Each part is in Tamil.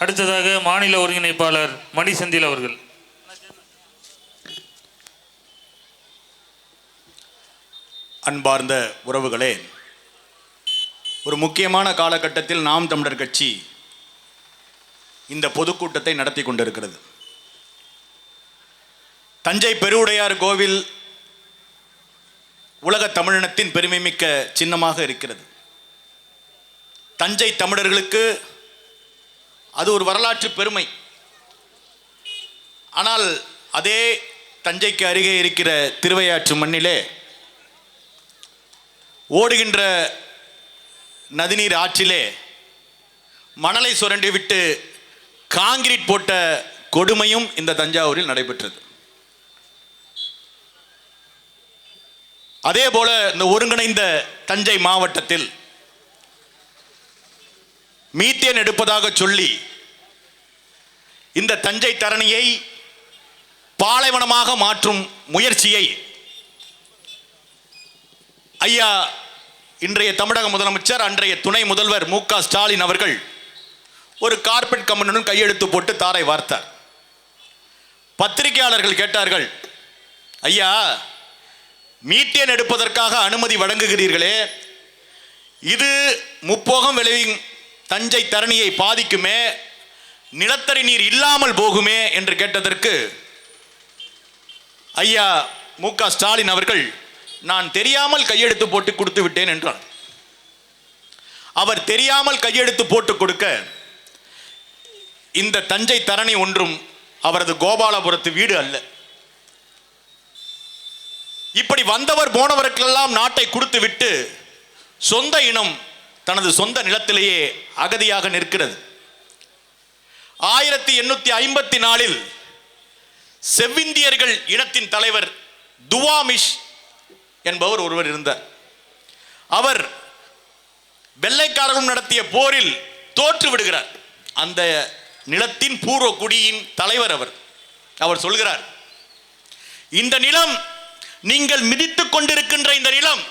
அடுத்ததாக மாநில ஒருங்கிணைப்பாளர் மணி செந்தில் அவர்கள். அன்பார்ந்த உறவுகளே ஒரு முக்கியமான காலகட்டத்தில் நாம் தமிழர் கட்சி இந்த பொதுக்கூட்டத்தை நடத்தி கொண்டிருக்கிறது. தஞ்சை பெருவுடையார் கோவில் உலக தமிழினத்தின் பெருமைமிக்க சின்னமாக இருக்கிறது. தஞ்சை தமிழர்களுக்கு அது ஒரு வரலாற்று பெருமை. ஆனால் அதே தஞ்சைக்கு அருகே இருக்கிற திருவையாற்று மண்ணிலே ஓடுகின்ற நதிநீர் ஆற்றிலே மணலை சுரண்டி விட்டு காங்கிரீட் போட்ட கொடுமையும் இந்த தஞ்சாவூரில் நடைபெற்றது. அதே போல இந்த ஒருங்கிணைந்த தஞ்சை மாவட்டத்தில் மீத்தேன் எடுப்பதாக சொல்லி இந்த தஞ்சை தரணியை பாலைவனமாக மாற்றும் முயற்சியை ஐயா இன்றைய தமிழக முதலமைச்சர் அன்றைய துணை முதல்வர் மு க ஸ்டாலின் அவர்கள் ஒரு கார்பெட் கம்பெனியுடன் கையெழுத்து போட்டு தாரை வார்த்தார். பத்திரிகையாளர்கள் கேட்டார்கள் ஐயா மீத்தேன் எடுப்பதற்காக அனுமதி வழங்குகிறீர்களே இது முப்போகம் விளைவின் தஞ்சை தரணியை பாதிக்குமே நிலத்தடி நீர் இல்லாமல் போகுமே என்று கேட்டதற்கு ஐயா மு. க. ஸ்டாலின் அவர்கள் நான் தெரியாமல் கையெழுத்து போட்டு கொடுத்து விட்டேன் என்றார். அவர் தெரியாமல் கையெழுத்து போட்டு கொடுக்க இந்த தஞ்சை தரணி ஒன்றும் அவரது கோபாலபுரத்து வீடு அல்ல. இப்படி வந்தவர் போனவருக்கெல்லாம் நாட்டை கொடுத்து விட்டு சொந்த இனம் தனது சொந்த நிலத்திலேயே அகதியாக நிற்கிறது. ஆயிரத்தி எண்ணூத்தி ஐம்பத்தி நாலில் செவ்விந்தியர்கள் இனத்தின் தலைவர் துவாமிஷ் என்பவர் ஒருவர் இருந்தார். அவர் வெள்ளைக்காரரும் நடத்திய போரில் தோற்று விடுகிறார். அந்த நிலத்தின் பூர்வ குடியின் தலைவர் அவர். அவர் சொல்கிறார் இந்த நிலம் நீங்கள் மிதித்துக் கொண்டிருக்கின்ற இந்த நிலம்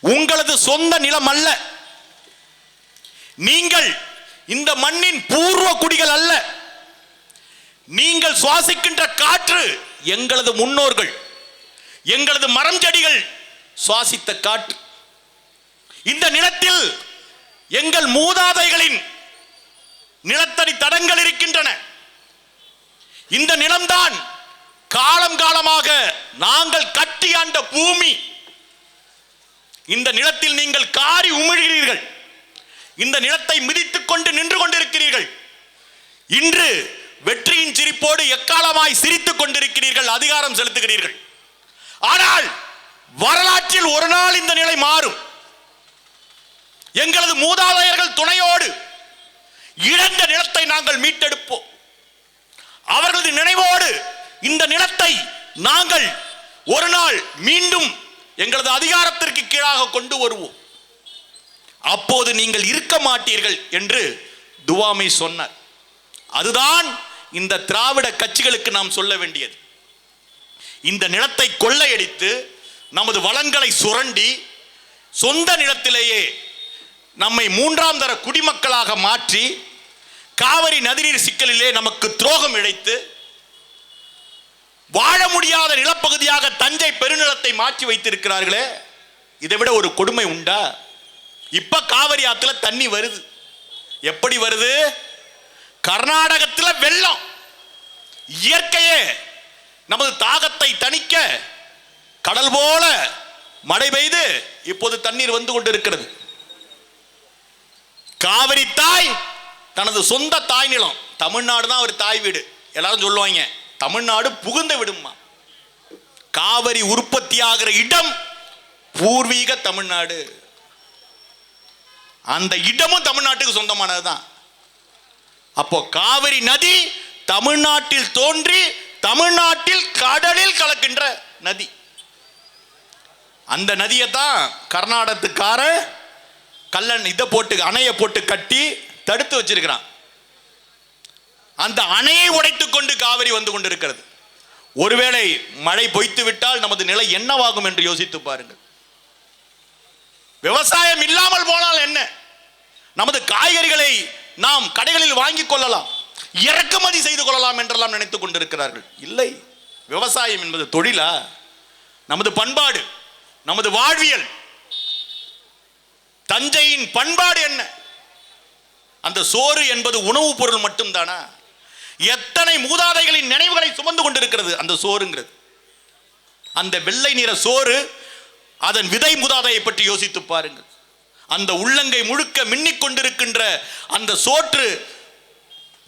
உங்களது சொந்த நிலம் அல்ல நீங்கள் இந்த மண்ணின் பூர்வ குடிகள் அல்ல. நீங்கள் சுவாசிக்கின்ற காற்று எங்களது முன்னோர்கள் எங்களது மரம் செடிகள் சுவாசித்த காற்று. இந்த நிலத்தில் எங்கள் மூதாதைகளின் நிலத்தடி தடங்கள் இருக்கின்றன. இந்த நிலம்தான் காலம் காலமாக நாங்கள் கட்டியாண்ட பூமி. இந்த நிலத்தில் நீங்கள் காரி உமிழ்கிறீர்கள். இந்த நிலத்தை மிதித்துக் கொண்டு நின்று கொண்டிருக்கிறீர்கள். இன்று வெற்றியின் சிரிப்போடு எக்காலமாய் சிரித்துக் கொண்டிருக்கிறீர்கள் அதிகாரம் செலுத்துகிறீர்கள். ஆனால் வரலாற்றில் ஒரு நாள் இந்த நிலை மாறும். எங்களது மூதாதையர்கள் துணையோடு இழந்த நிலத்தை நாங்கள் மீட்டெடுப்போம். அவர்களது நினைவோடு இந்த நிலத்தை நாங்கள் ஒரு நாள் மீண்டும் எங்களது அதிகாரத்திற்கு கீழாக கொண்டு வருவோம். அப்போது நீங்கள் இருக்க மாட்டீர்கள் என்று துவாமை சொன்னார். அதுதான் இந்த திராவிட கட்சிகளுக்கு நாம் சொல்ல வேண்டியது. இந்த நிலத்தை கொள்ளையடித்து நமது வளங்களை சுரண்டி சொந்த நிலத்திலேயே நம்மை மூன்றாம் தர குடிமக்களாக மாற்றி காவிரி நதிநீர் சிக்கலிலே நமக்கு துரோகம் இழைத்து வாழ முடியாத நிலப்பகுதியாக தஞ்சை பெருநிலத்தை மாற்றி வைத்திருக்கிறார்களே இதை விட ஒரு கொடுமை உண்டா? இப்ப காவிரி ஆத்துல தண்ணி வருது. எப்படி வருது? கர்நாடகத்தில் வெள்ளம். இயற்கையே நமது தாகத்தை தணிக்க கடல் போல மழை பெய்து இப்போது தண்ணீர் வந்து கொண்டிருக்கிறது. காவிரி தாய் தனது சொந்த தாய் நிலம். தமிழ்நாடு தான் ஒரு தாய் வீடு. எல்லாரும் சொல்லுவாங்க தமிழ்நாடு புகுந்த விடுமா காவிரி உற்பத்தி ஆகிற இடம் பூர்வீக தமிழ்நாடு. அந்த இடமும் தமிழ்நாட்டுக்கு சொந்தமானது தான் அப்போ காவிரி நதி தமிழ்நாட்டில் தோன்றி தமிழ்நாட்டில் கடலில் கலக்கின்ற நதி. அந்த நதியை தான் கர்நாடகத்துக்கார கல்லன் இதை போட்டு அணையை போட்டு கட்டி தடுத்து வச்சிருக்கிறான். அந்த அணையை உடைத்துக் கொண்டு காவிரி வந்து கொண்டிருக்கிறது. ஒருவேளை மழை பொய்த்து விட்டால் நமது நிலை என்னவாகும் என்று யோசித்து பாருங்கள். விவசாயம் இல்லாமல் போனால் என்ன? நமது காய்கறிகளை நாம் கடைகளில் வாங்கிக் கொள்ளலாம் இறக்குமதி செய்து கொள்ளலாம் என்றெல்லாம் நினைத்துக் கொண்டிருக்கிறார்கள். இல்லை விவசாயம் என்பது தொழிலா? நமது பண்பாடு நமது வாழ்வியல். தஞ்சையின் பண்பாடு என்ன? அந்த சோறு என்பது உணவுப் பொருள் மட்டும்தானா? எத்தனை மூதாதைகளின் நினைவுகளை சுமந்து கொண்டிருக்கிறது அந்த சோறுங்கிறது? அந்த வெள்ளை நிற சோறு அதன் விதை முதாதையை பற்றி யோசித்து பாருங்கள். அந்த உள்ளங்கை முழுக்க மின்னிக் கொண்டிருக்கின்ற அந்த சோற்று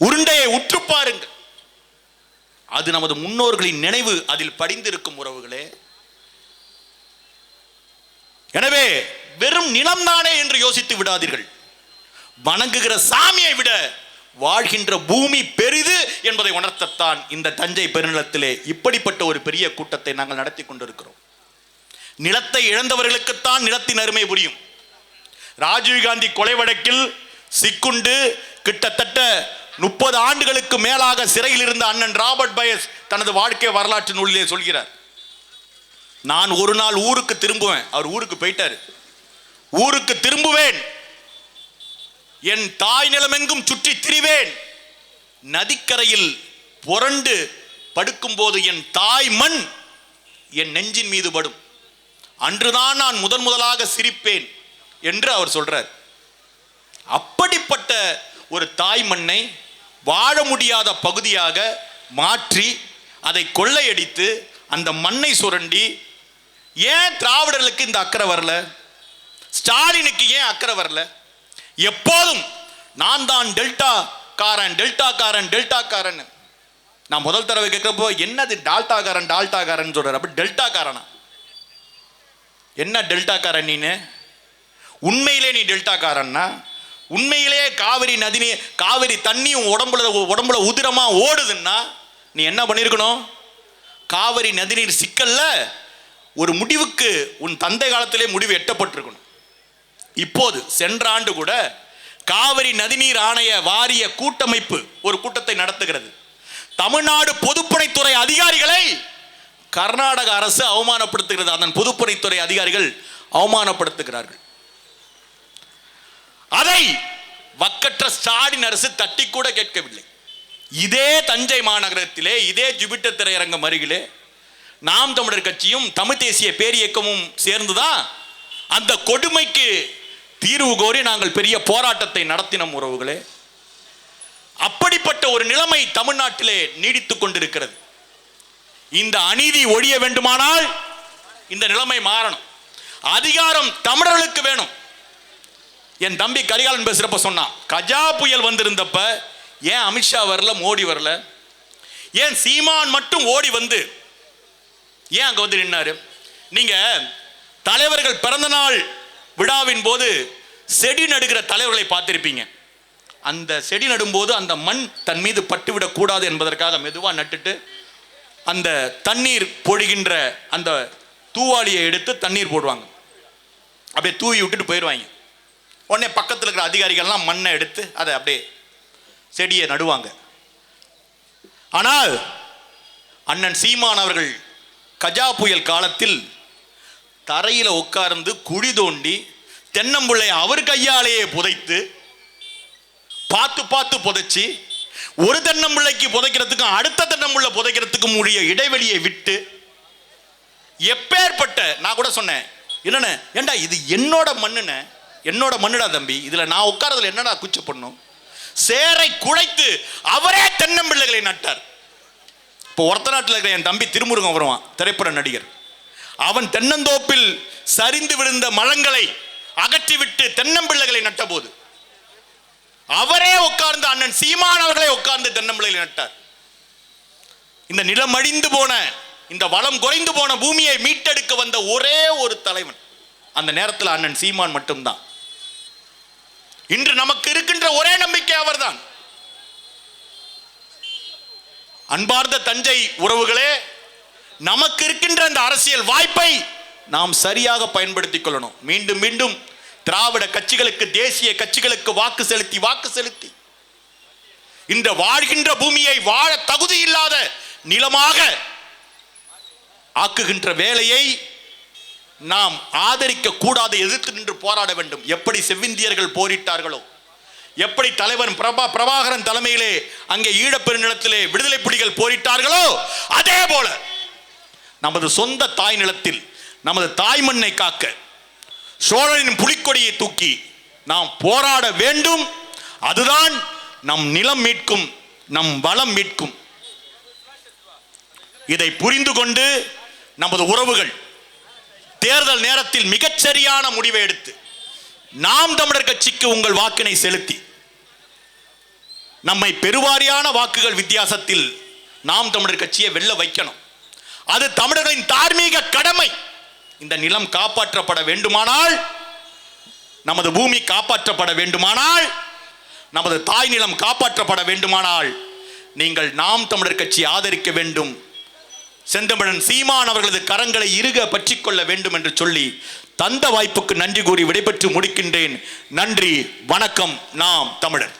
உருண்டையை உற்று பாருங்கள். அது நமது முன்னோர்களின் நினைவு அதில் படிந்திருக்கும் உறவுகளே. எனவே வெறும் நிலம்தானே என்று யோசித்து விடாதீர்கள். வணங்குகிற சாமியை விட வாழ்கின்ற பூமி பெரிது என்பதை உணர்த்தத்தான் இந்த தஞ்சை பெருநிலத்திலே இப்படிப்பட்ட ஒரு பெரிய கூட்டத்தை நாங்கள் நடத்தி கொண்டிருக்கிறோம். நிலத்தை இழந்தவர்களுக்குத்தான் நிலத்தின் அருமை புரியும். ராஜீவ்காந்தி கொலை வழக்கில் சிக்குண்டு கிட்டத்தட்ட முப்பது ஆண்டுகளுக்கு மேலாக சிறையில் இருந்த அண்ணன் ராபர்ட் பயஸ் தனது வாழ்க்கை வரலாற்று நூலிலே சொல்கிறார். நான் ஒரு நாள் ஊருக்கு திரும்புவேன். அவர் ஊருக்கு போயிட்டாரு. ஊருக்கு திரும்புவேன். என் தாய் நிலமெங்கும் சுற்றி திரிவேன். நதிக்கரையில் புரண்டு படுக்கும்போது என் தாய் மண் என் நெஞ்சின் மீது படும். அன்றுதான் நான் முதன் முதலாக சிரிப்பேன் என்று அவர் சொல்றார். அப்படிப்பட்ட ஒரு தாய் மண்ணை வாழ முடியாத பகுதியாக மாற்றி அதை கொள்ளையடித்து அந்த மண்ணை சுரண்டி ஏன் திராவிடர்களுக்கு இந்த அக்கறை வரல? ஸ்டாலினுக்கு ஏன் அக்கறை வரல? எப்போதும் நான் தான் டெல்டா காரன் டெல்டா காரன் டெல்டா காரன் நான் முதல் தடவை கேட்கிறப்போ என்னது டால்டா காரன் டால்டா காரன் சொல்றாரு. அப்படி டெல்டா காரனா என்ன டெல்டாக்காரன் நீனு? உண்மையிலே நீ டெல்டாக்காரன்னா? உண்மையிலேயே உண்மையிலே காவிரி நதி காவிரி தண்ணியும் உடம்புல உடம்புல உதிரமாக ஓடுதுன்னா நீ என்ன பண்ணியிருக்கணும் காவிரி நதிநீர் சிக்கல்ல ஒரு முடிவுக்கு உன் தந்தை காலத்திலே முடிவு எட்டப்பட்டிருக்கணும். இப்போது சென்ற ஆண்டு கூட காவிரி நதிநீர் ஆணைய வாரிய கூட்டமைப்பு ஒரு கூட்டத்தை நடத்துகிறது. தமிழ்நாடு பொதுப்பணித்துறை அதிகாரிகளை கர்நாடக அரசு அவமானப்படுத்துகிறது. அதன் பொதுப்பணித்துறை அதிகாரிகள் அவமானப்படுத்துகிறார்கள். அதை வக்கற்ற ஸ்டாலின் அரசு தட்டி கூட கேட்கவில்லை. இதே தஞ்சை மாநகரத்திலே இதே ஜூபிட்டர் திரையரங்கம் அருகிலே நாம் தமிழர் கட்சியும் தமிழ் தேசிய பேரியக்கமும் சேர்ந்துதான் அந்த கொடுமைக்கு தீர்வு கோரி நாங்கள் பெரிய போராட்டத்தை நடத்தினோம் உறவுகளே. அப்படிப்பட்ட ஒரு நிலைமை தமிழ்நாட்டிலே நீடித்துக் கொண்டிருக்கிறது. இந்த அநீதி ஒழிய வேண்டுமானால் இந்த நிலைமை மாறணும். அதிகாரம் தமிழர்களுக்கு வேணும். என் தம்பி கரிகாலன் பேசுறப்ப சொன்னான் கஜா புயல் வந்திருந்தப்ப ஏன் அமித்ஷா வரல மோடி வரல? ஏன் சீமான் மட்டும் ஓடி வந்து ஏன் அங்க வந்து நின்னாரு? நீங்க தலைவர்கள் பிறந்த நாள் விழாவின் போது செடி நடுகிற தலைவர்களை பார்த்திருப்பீங்க. அந்த செடி நடும்போது அந்த மண் தன் மீது பட்டுவிடக் கூடாது என்பதற்காக மெதுவாக நட்டுட்டு அந்த தண்ணீர் பொழிகின்ற அந்த தூவாளியை எடுத்து தண்ணீர் போடுவாங்க. அப்படியே தூவி விட்டுட்டு போயிடுவாங்க. உடனே பக்கத்தில் இருக்கிற அதிகாரிகள்லாம் மண்ணை எடுத்து அதை அப்படியே செடியை நடுவாங்க. ஆனால் அண்ணன் சீமான் அவர்கள் கஜா புயல் காலத்தில் தரையில் உட்கார்ந்து குழி தோண்டி தென்னம்புள்ளை அவர் கையாலேயே புதைத்து பார்த்து பார்த்து புதைச்சி ஒரு தென்னம்பிள்ளைக்கு புதைக்கிறதுக்கும் அடுத்த தென்னம்புள்ள புதைக்கிறதுக்கும் உரிய இடைவெளியை விட்டு எப்பேற்பட்ட நான் கூட சொன்னேன் என்னென்ன ஏண்டா இது என்னோட மண்ணுன என்னோட மண்ணுடா தம்பி இதில் நான் உட்காரதுல என்னடா குச்ச பண்ணும்? சேரை குழைத்து அவரே தென்னம்பிள்ளைகளை நட்டார். இப்போ ஒருத்த நாட்டில் இருக்கிற என் தம்பி திருமுருகன் வருவான் திரைப்பட நடிகர். அவன் தென்னந்தோப்பில் சரிந்து விழுந்த மரங்களை அகற்றிவிட்டு தென்னம்பிள்ளைகளை நட்டபோது அவரே உட்கார்ந்து அண்ணன் சீமான் அவர்களே உட்கார்ந்து தென்னம்பிள்ளையில் நட்டார். இந்த நிலம் அழிந்து போன இந்த வளம் குறைந்து போன பூமியை மீட்டெடுக்க வந்த ஒரே ஒரு தலைவன். அந்த நேரத்தில் அண்ணன் சீமான் மட்டும்தான். இன்று நமக்கு இருக்கின்ற ஒரே நம்பிக்கை அவர்தான். அன்பார்ந்த தஞ்சை உறவுகளே நமக்கு இருக்கின்ற அந்த அரசியல் வாய்ப்பை நாம் சரியாக பயன்படுத்திக் கொள்ளணும். மீண்டும் மீண்டும் திராவிட கட்சிகளுக்கு தேசிய கட்சிகளுக்கு வாக்கு செலுத்தி வாக்கு செலுத்தி. இந்த வாழ்கின்ற பூமியை வாழ தகுதி இல்லாத நிலமாக ஆக்குகின்ற வேலையை நாம் ஆதரிக்க கூடாது எதிர்த்து நின்று போராட வேண்டும். எப்படி செவ்விந்தியர்கள் போரிட்டார்களோ எப்படி தலைவன் பிரபா பிரபாகரன் தலைமையிலே அங்கே ஈழப்பெருநிலத்திலே விடுதலை புலிகள் போரிட்டார்களோ அதே போல நமது சொந்த தாய் நிலத்தில் நமது தாய் மண்ணை காக்க சோழனின் புலிக்கொடியை தூக்கி நாம் போராட வேண்டும். அதுதான் நம் நிலம் மீட்கும் நம் வளம் மீட்கும். இதை புரிந்து கொண்டு நமது உறவுகள் தேர்தல் நேரத்தில் மிகச்சரியான முடிவை எடுத்து நாம் தமிழர் கட்சிக்கு உங்கள் வாக்கினை செலுத்தி நம்மை பெருவாரியான வாக்குகள் வித்தியாசத்தில் நாம் தமிழர் கட்சியை வெல்ல வைக்கணும். அது தமிழர்களின் தார்மீக கடமை. இந்த நிலம் காப்பாற்றப்பட வேண்டுமானால் நமது பூமி காப்பாற்றப்பட வேண்டுமானால் நமது தாய் நிலம் காப்பாற்றப்பட வேண்டுமானால் நீங்கள் நாம் தமிழர் கட்சி ஆதரிக்க வேண்டும். செந்தமிழன் சீமான் அவர்களது கரங்களை இறுக பற்றி கொள்ள வேண்டும் என்று சொல்லி தந்த வாய்ப்புக்கு நன்றி கூறி விடைபெற்று முடிக்கின்றேன். நன்றி வணக்கம் நாம் தமிழர்.